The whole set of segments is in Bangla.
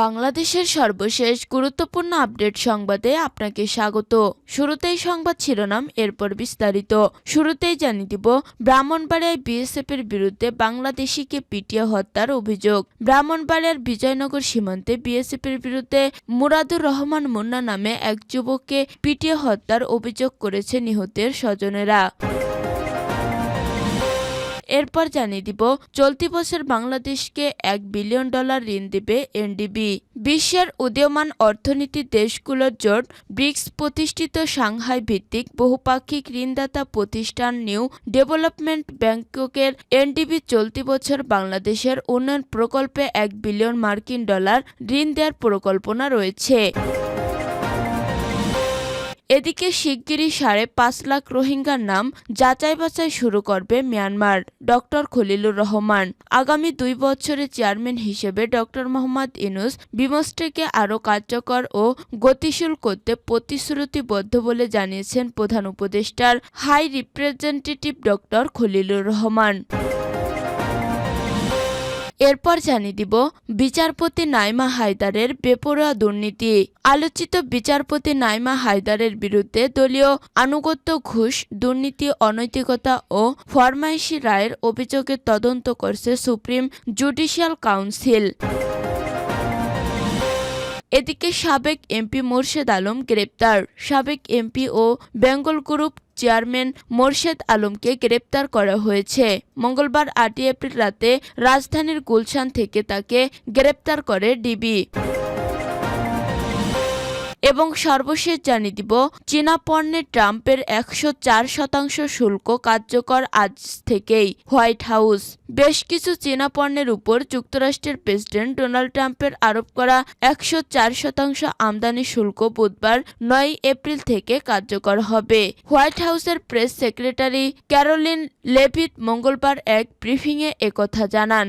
বাংলাদেশের সর্বশেষ গুরুত্বপূর্ণ আপডেট সংবাদে আপনাকে স্বাগত। শুরুতেই সংবাদ শিরোনাম, এরপর বিস্তারিত। শুরুতেই জানিয়ে দিব, ব্রাহ্মণবাড়িয়ায় বিএসএফ এর বিরুদ্ধে বাংলাদেশিকে পিটিয়ে হত্যার অভিযোগ। ব্রাহ্মণবাড়িয়ার বিজয়নগর সীমান্তে বিএসএফ এর বিরুদ্ধে মুরাদুর রহমান মুন্না নামে এক যুবককে পিটিয়ে হত্যার অভিযোগ করেছে নিহতের স্বজনেরা। এরপর জানিয়ে দিব, চলতি বছর বাংলাদেশকে এক বিলিয়ন ডলার ঋণ দেবে এনডিবি। বিশ্বের উদীয়মান অর্থনীতির দেশগুলোর জোট ব্রিক্স প্রতিষ্ঠিত সাংহাই ভিত্তিক বহুপাক্ষিক ঋণদাতা প্রতিষ্ঠান নিউ ডেভেলপমেন্ট ব্যাংককের এনডিবি চলতি বছর বাংলাদেশের উন্নয়ন প্রকল্পে এক বিলিয়ন মার্কিন ডলার ঋণ দেওয়ার পরিকল্পনা রয়েছে। এদিকে শিগগিরই সাড়ে পাঁচ লাখ রোহিঙ্গার নাম যাচাই বাছাই শুরু করবে মিয়ানমার, ডক্টর খলিলুর রহমান। আগামী দুই বছরের চেয়ারম্যান হিসেবে ডক্টর মোহাম্মদ ইনুস বিমস্টেকে আরও কার্যকর ও গতিশীল করতে প্রতিশ্রুতিবদ্ধ বলে জানিয়েছেন প্রধান উপদেষ্টার high representative doctor Khalilur Rahman. এরপর জানিয়ে দিব বিচারপতি নাইমা হায়দারের বেপরোয়া দুর্নীতি। আলোচিত বিচারপতি নাইমা হায়দারের বিরুদ্ধে দলীয় আনুগত্য ঘুষ, দুর্নীতি, অনৈতিকতা ও ফরমাইশি রায়ের অভিযোগের তদন্ত করছে সুপ্রিম জুডিশিয়াল কাউন্সিল। এদিকে সাবেক এমপি মোর্শেদ আলম গ্রেপ্তার। সাবেক এমপি ও বেঙ্গল গ্রুপ চেয়ারম্যান মোরশেদ আলমকে গ্রেপ্তার করা হয়েছে। মঙ্গলবার আটই এপ্রিল রাতে রাজধানীর গুলশান থেকে তাকে গ্রেপ্তার করে ডিবি। এবং সর্বশেষ জানিয়ে দিব, চীনা পণ্যে ট্রাম্পের একশো চার শতাংশ শুল্ক কার্যকর আজ থেকেই। হোয়াইট হাউস, বেশ কিছু চীনা পণ্যের উপর যুক্তরাষ্ট্রের প্রেসিডেন্ট ডোনাল্ড ট্রাম্পের আরোপ করা একশো চার শতাংশ আমদানি শুল্ক বুধবার নয় এপ্রিল থেকে কার্যকর হবে। হোয়াইট হাউসের প্রেস সেক্রেটারি ক্যারোলিন লেভিট মঙ্গলবার এক ব্রিফিংয়ে একথা জানান।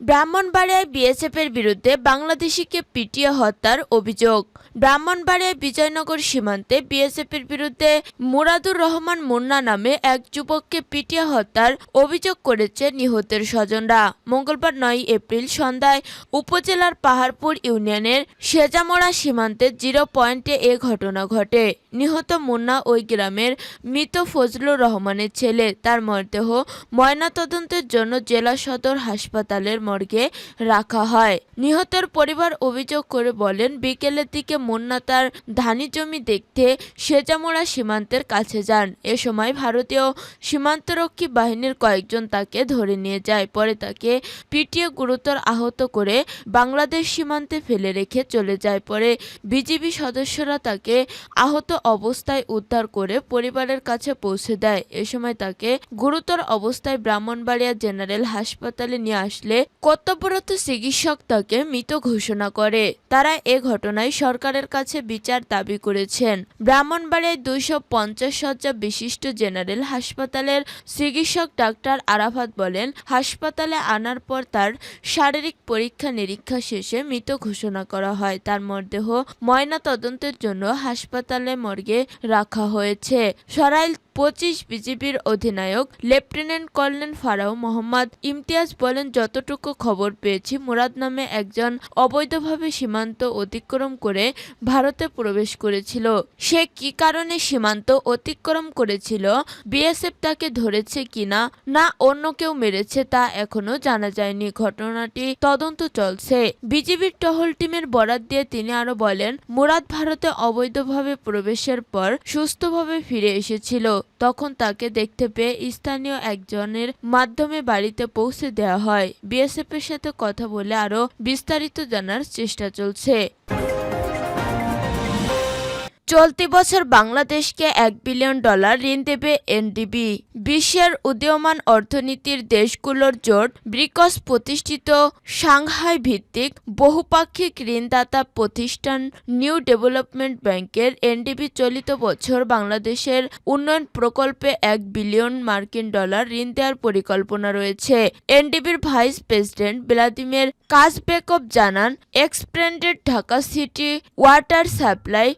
ব্রাহ্মণবাড়িয়ায় বিএসএফের বিরুদ্ধে বাংলাদেশিকে পিটিয়ে হত্যার অভিযোগ। ব্রাহ্মণবাড়িয়ায় বিজয়নগর সীমান্তে বিএসএফের বিরুদ্ধে মুরাদুর রহমান মুন্না নামে এক যুবককে পিটিয়ে হত্যার অভিযোগ করেছে নিহতের স্বজনরা। মঙ্গলবার নয় এপ্রিল সন্ধ্যায় উপজেলার পাহাড়পুর ইউনিয়নের সেজামরা সীমান্তে জিরো পয়েন্টে এ ঘটনা ঘটে। নিহত মুন্না ওই গ্রামের মৃত ফজলুর রহমানের ছেলে। তার মরদেহ ময়নাতদন্তের জন্য জেলা সদর হাসপাতালের মর্গে রাখা হয়। নিহতের পরিবার অভিযোগ করে বলেন, বিকেলের দিকে মুন্না তার ধানি জমি দেখতে সেজামোড়া সীমান্তের কাছে যান। এ সময় ভারতীয় সীমান্তরক্ষী বাহিনীর কয়েকজন তাকে ধরে নিয়ে যায়। পরে তাকে পিটিয়ে গুরুতর আহত করে বাংলাদেশ সীমান্তে ফেলে রেখে চলে যায়। পরে বিজিবি সদস্যরা তাকে আহত অবস্থায় উদ্ধার করে পরিবারের কাছে পৌঁছে দেয়। এ সময় তাকে গুরুতর অবস্থায় ব্রাহ্মণবাড়িয়া জেনারেল হাসপাতালে নিয়ে আসলে কর্তব্যরত চিকিৎসক তাকে মৃত ঘোষণা করে। তারা এ ঘটনায় সরকারের কাছে বিচার দাবি করেছেন। ব্রাহ্মণবাড়িয়ায় দুইশো পঞ্চাশ শয্যা বিশিষ্ট জেনারেল হাসপাতালের চিকিৎসক ডাক্তার আরাফাত বলেন, হাসপাতালে আনার পর তার শারীরিক পরীক্ষা নিরীক্ষা শেষে মৃত ঘোষণা করা হয়। তার মরদেহ ময়না তদন্তের জন্য হাসপাতালে মর্গে রাখা হয়েছে। সরাইল পঁচিশ বিজিবির অধিনায়ক, লেফটেন্যান্ট কর্নেল ফারাও মোহাম্মদ, ইমতিয়াজ বলেন, যতটুকু খবর পেয়েছি, মুরাদ নামে একজন অবৈধভাবে সীমান্ত অতিক্রম করে ভারতে প্রবেশ করেছিল। সে কি কারণে সীমান্ত অতিক্রম করেছিল, বিএসএফ তাকে ধরেছে কিনা না অন্য কেউ মেরেছে তা এখনও জানা যায়নি। ঘটনাটি তদন্ত চলছে। বিজিবির টহল টিমের বরাত দিয়ে তিনি আরও বলেন, মুরাদ ভারতে অবৈধভাবে প্রবেশের পর সুস্থভাবে ফিরে এসেছিল। তখন তাকে দেখতে পেয়ে স্থানীয় একজনের মাধ্যমে বাড়িতে পৌঁছে দেওয়া হয়। বিএসএফ এর সাথে কথা বলে আরও বিস্তারিত জানার চেষ্টা চলছে। চলতি বছর বাংলাদেশকে এক বিলিয়ন ডলার ঋণ দেবে এনডিবি। বিশ্বের উদীয়মান অর্থনীতির দেশগুলোর জোট ব্রিকস প্রতিষ্ঠিত সাংহাই ভিত্তিক বহুপাক্ষিক ঋণদাতা প্রতিষ্ঠান নিউ ডেভেলপমেন্ট ব্যাংকের এনডিবি চলিত বছর বাংলাদেশের উন্নয়ন প্রকল্পে এক বিলিয়ন মার্কিন ডলার ঋণ দেওয়ার পরিকল্পনা রয়েছে। এনডিবির ভাইস প্রেসিডেন্ট ভ্লাদিমির কাজবেকভ জানান expanded Dhaka city water supply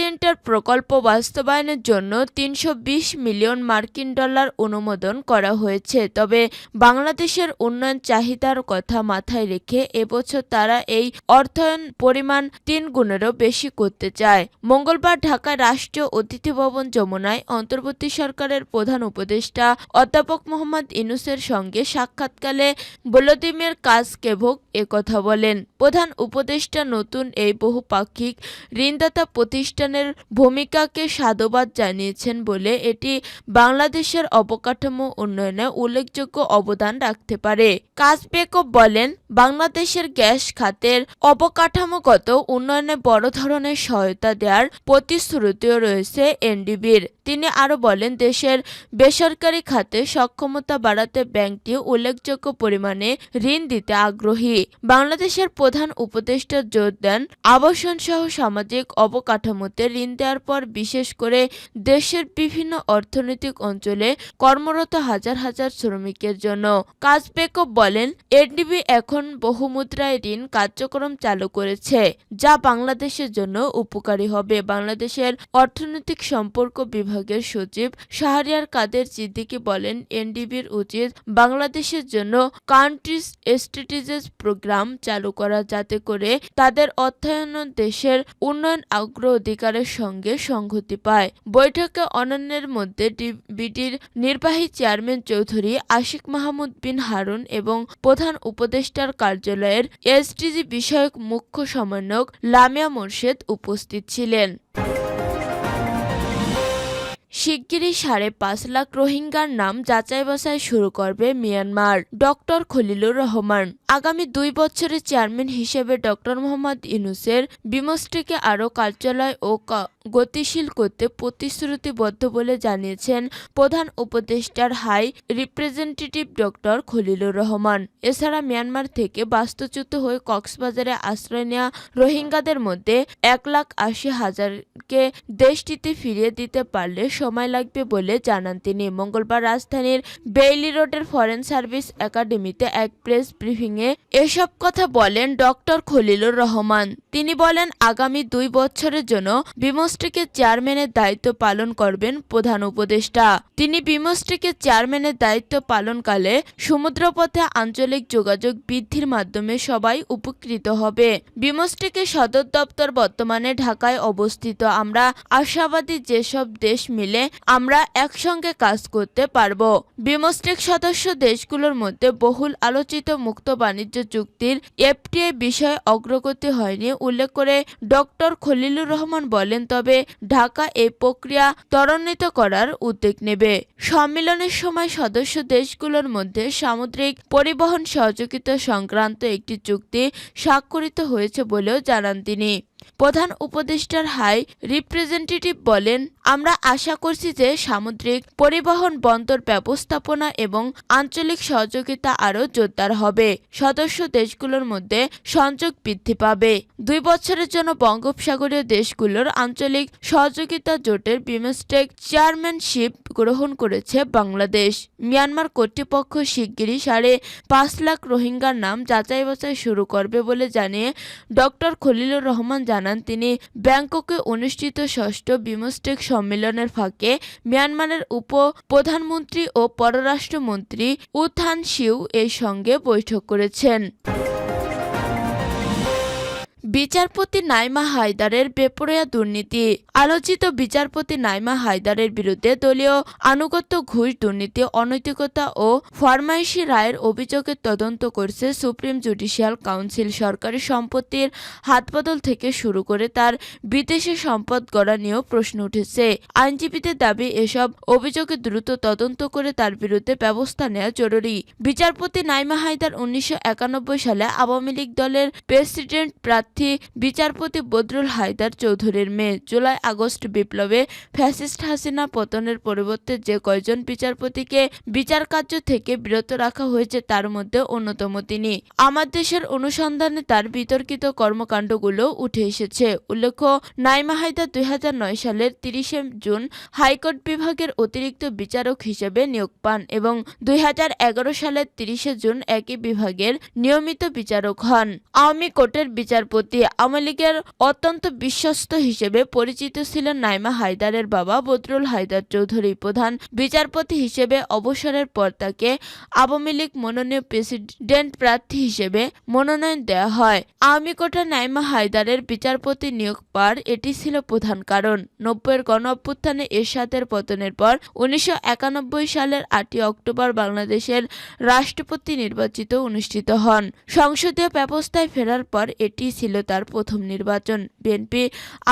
resilience প্রকল্প বাস্তবায়নের জন্য তিনশো বিশ মিলিয়ন মার্কিন ডলার অনুমোদন করা হয়েছে। তবে বাংলাদেশের উন্নয়ন চাহিদার কথা মাথায় রেখে এবছর তারা এই অর্থায়ন পরিমাণ তিন গুণেরও বেশি করতে চায়। মঙ্গলবার ঢাকা রাষ্ট্রীয় অতিথি ভবন যমুনায় অন্তর্বর্তী সরকারের প্রধান উপদেষ্টা অধ্যাপক মোহাম্মদ ইনুসের সঙ্গে সাক্ষাৎকালে ভলোদিমির কাজকেভোক একথা বলেন। প্রধান উপদেষ্টা নতুন এই বহুপাক্ষিক ঋণদাতা প্রতিষ্ঠানের ভূমিকাকে সাধুবাদ জানিয়েছেন বলে এটি বাংলাদেশের অবকাঠামো উন্নয়নে উল্লেখযোগ্য অবদান রাখতে পারে। কাজবেকব বলেন বাংলাদেশের গ্যাস খাতের অবকাঠামোগত উন্নয়নে বড় ধরনের সহায়তা দেওয়ার প্রতিশ্রুতিও রয়েছে এনডিবির। তিনি আরও বলেন, দেশের বেসরকারি খাতে সক্ষমতা বাড়াতে ব্যাংকটি উল্লেখযোগ্য পরিমাণে ঋণ দিতে আগ্রহী। বাংলাদেশের প্রধান উপদেষ্টা জোর দেন আবাসন সহ সামাজিক অবকাঠামোতে ঋণ দেওয়ার পর বিশেষ করে দেশের বিভিন্ন অর্থনৈতিক অঞ্চলে কর্মরত হাজার হাজার শ্রমিকের জন্য। কাজবেকব বলেন, এনডিবি এখন বহুমুদ্রায় ঋণ কার্যক্রম চালু করেছে, যা বাংলাদেশের জন্য উপকারী হবে। বাংলাদেশের অর্থনৈতিক সম্পর্ক বিভাগের সচিব শাহরিয়ার কাদের সিদ্দিকী বলেন, এনডিবির উচিত বাংলাদেশের জন্য কান্ট্রিজ স্ট্র্যাটেজিস প্রোগ্রাম চালু করা, যাতে করে তাদের অর্থায়ন দেশের উন্নয়ন অগ্রাধিকারের সঙ্গে সংহতি পায়। বৈঠকে অন্যান্যের মধ্যে ডিবিটির নির্বাহী চেয়ারম্যান চৌধুরী আশিক মাহমুদ বিন হারুন এবং প্রধান উপদেষ্টার কার্যালয়ের এসডিজি বিষয়ক মুখ্য সমন্বয়ক লামিয়া মোর্শেদ উপস্থিত ছিলেন। শিগগিরই সাড়ে পাঁচ লাখ রোহিঙ্গার নাম যাচাই বাছাই শুরু করবে মিয়ানমার, ডক্টর খলিলুর রহমান। আগামী দুই বছরের চেয়ারম্যান হিসেবে ডক্টর মোহাম্মদ ইউনুসের বিমস্টেকে আরও কার্যালয় ও গতিশীল করতে প্রতিশ্রুতিবদ্ধ বলে জানিয়েছেন প্রধান উপদেষ্টার high representative doctor Khalilur Rahman. এছাড়া মিয়ানমার থেকে বাস্তুচ্যুত হয়ে কক্সবাজারে আশ্রয় নেওয়া রোহিঙ্গাদের মধ্যে এক লাখ আশি হাজারকে দেশটিতে ফিরিয়ে দিতে পারলে সময় লাগবে বলে জানান তিনি। মঙ্গলবার রাজধানীর বেইলি রোডের ফরেন সার্ভিস একাডেমিতে এক প্রেস ব্রিফিংয়ে এসব কথা বলেন ডক্টর খলিলুর রহমান। তিনি বলেন, আগামী দুই বছরের জন্য বিমস্টেকের চেয়ারম্যানের দায়িত্ব পালন করবেন প্রধান উপদেষ্টা। তিনি বিমস্টেকের চেয়ারম্যানের দায়িত্ব পালনকালে সমুদ্রপথে আঞ্চলিক যোগাযোগ বৃদ্ধির মাধ্যমে সবাই উপকৃত হবে। বিমস্টেকের সদর দপ্তর বর্তমানে ঢাকায় অবস্থিত। আমরা আশাবাদী যেসব দেশ মিলে আমরা একসঙ্গে কাজ করতে পারব। বিমস্টেক সদস্য দেশগুলোর মধ্যে বহুল আলোচিত মুক্ত বাণিজ্য চুক্তির এফটিএ বিষয়ে অগ্রগতি হয়নি, উল্লেখ করে ডক্টর খলিলুর রহমান বলেন, তবে ঢাকা এই প্রক্রিয়া ত্বরান্বিত করার উদ্যোগ নেবে? সম্মেলনের সময় সদস্য দেশগুলোর মধ্যে সামুদ্রিক পরিবহন সহযোগিতা সংক্রান্ত একটি চুক্তি স্বাক্ষরিত হয়েছে বলেও জানান তিনি। প্রধান উপদেষ্টার হাই রিপ্রেজেন্টেটিভ বলেন, আমরা আশা করছি যে সামুদ্রিক পরিবহন বন্দর ব্যবস্থাপনা এবং আঞ্চলিক সহযোগিতা আরও জোরদার হবে। সদস্য দেশগুলোর মধ্যে সংযোগ বৃদ্ধি পাবে। দুই বছরের জন্য বঙ্গোপসাগরীয় দেশগুলোর আঞ্চলিক সহযোগিতা জোটের বিমস্টেক চেয়ারম্যানশিপ গ্রহণ করেছে বাংলাদেশ। মিয়ানমার কর্তৃপক্ষ শিগগিরই সাড়ে পাঁচ লাখ রোহিঙ্গার নাম যাচাই বাছাই শুরু করবে বলে জানিয়ে ডক্টর খলিলুর রহমান জানান, তিনি ব্যাংককে অনুষ্ঠিত ষষ্ঠ বিমস্টেক সম্মেলনের ফাঁকে মিয়ানমারের উপ প্রধানমন্ত্রী ও পররাষ্ট্রমন্ত্রী উথান শিউ এর সঙ্গে বৈঠক করেছেন। বিচারপতি নাইমা হায়দারের বেপরোয়া দুর্নীতি। আলোচিত বিচারপতি নাইমা হায়দারের বিরুদ্ধে দলীয় আনুগত্য ঘুষ, দুর্নীতি, অনৈতিকতা ও ফরমাইশি রায়ের অভিযোগের তদন্ত করছে সুপ্রিম জুডিশিয়াল কাউন্সিল। সরকারি সম্পত্তির হাতবদল থেকে শুরু করে তার বিদেশে সম্পদ গড়া নিয়েও প্রশ্ন উঠেছে। আইনজীবীদের দাবি, এসব অভিযোগে দ্রুত তদন্ত করে তার বিরুদ্ধে ব্যবস্থা নেওয়া জরুরি। বিচারপতি নাইমা হায়দার উনিশশো একানব্বই সালে আওয়ামী লীগ দলের প্রেসিডেন্ট প্রার্থী প্রার্থী বিচারপতি বদরুল হায়দার চৌধুরীর মেয়ে। জুলাই আগস্ট বিপ্লবে ফ্যাসিস্ট হাসিনা পতনের পরিবর্তে যে কয়জন বিচারপতিকে বিচার কার্য থেকে বিরত রাখা হয়েছে তার মধ্যে অন্যতম তিনি। আমার দেশের অনুসন্ধানে তার বিতর্কিত কর্মকাণ্ডগুলো উঠে এসেছে। উল্লেখ্য, নাইমা হায়দার দুই হাজার নয় সালের তিরিশে জুন হাইকোর্ট বিভাগের অতিরিক্ত বিচারক হিসেবে নিয়োগ পান এবং দুই হাজার এগারো সালের তিরিশে জুন একই বিভাগের নিয়মিত বিচারক হন। আওয়ামী কোর্টের বিচারপতি আওয়ামী লীগের অত্যন্ত বিশ্বস্ত হিসেবে পরিচিত ছিলেন নাইমা হায়দারের বাবা বদরুল হায়দার চৌধুরী। প্রধান বিচারপতি হিসেবে অবসরের পর তাকে আওয়ামী লীগ মনোনীয় প্রেসিডেন্ট প্রার্থী হিসেবে মনোনয়ন দেওয়া হয়। আওয়ামী কোর্টের নাইমা হায়দারের বিচারপতি নিয়োগ পার এটি ছিল প্রধান কারণ। নব্বইয়ের গণ অভ্যুত্থানে এরশাদের পতনের পর উনিশশো একানব্বই সালের আটই অক্টোবর বাংলাদেশের রাষ্ট্রপতি নির্বাচিত অনুষ্ঠিত হন। সংসদীয় ব্যবস্থায় ফেরার পর এটি ছিল তার প্রথম নির্বাচন। বিএনপি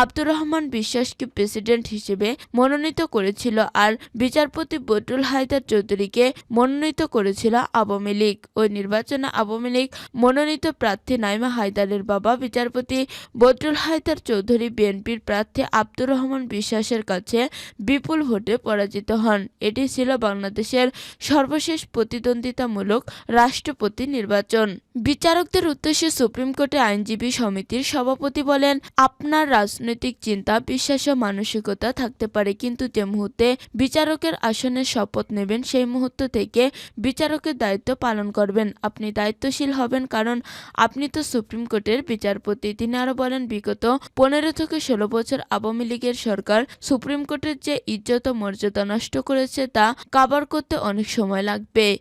আব্দুর রহমান বিশ্বাসকে প্রেসিডেন্ট হিসেবে মনোনীত করেছিল আর বিচারপতি বদরুল হায়দার চৌধুরীকে মনোনীত করেছিল আওয়ামী লীগ। ওই নির্বাচনে আওয়ামী লীগ মনোনীত প্রার্থী নাইমা হায়দারের বাবা বিচারপতি বদরুল হায়দার চৌধুরী বিএনপির প্রার্থী আব্দুর রহমান বিশ্বাসের কাছে বিপুল ভোটে পরাজিত হন। এটি ছিল বাংলাদেশের সর্বশেষ প্রতিদ্বন্দ্বিতামূলক রাষ্ট্রপতি নির্বাচন। বিচারকদের উদ্দেশ্যে সুপ্রিম কোর্টে আইনজীবী সমিতির সভাপতি বলেন, আপনার রাজনৈতিক চিন্তা, বিশ্বাস ও মানসিকতা থাকতে পারে, কিন্তু যে মুহূর্তে বিচারকের আসনে শপথ নেবেন, সেই মুহূর্ত থেকে বিচারকের দায়িত্ব পালন করবেন। আপনি দায়িত্বশীল হবেন কারণ আপনি তো সুপ্রিম কোর্টের বিচারপতি। তিনি আরও বলেন, বিগত পনেরো থেকে ষোলো বছর আওয়ামী লীগের সরকার সুপ্রিম কোর্টের যে ইজ্জত মর্যাদা নষ্ট করেছে, তা কাবার করতে অনেক সময় লাগবে।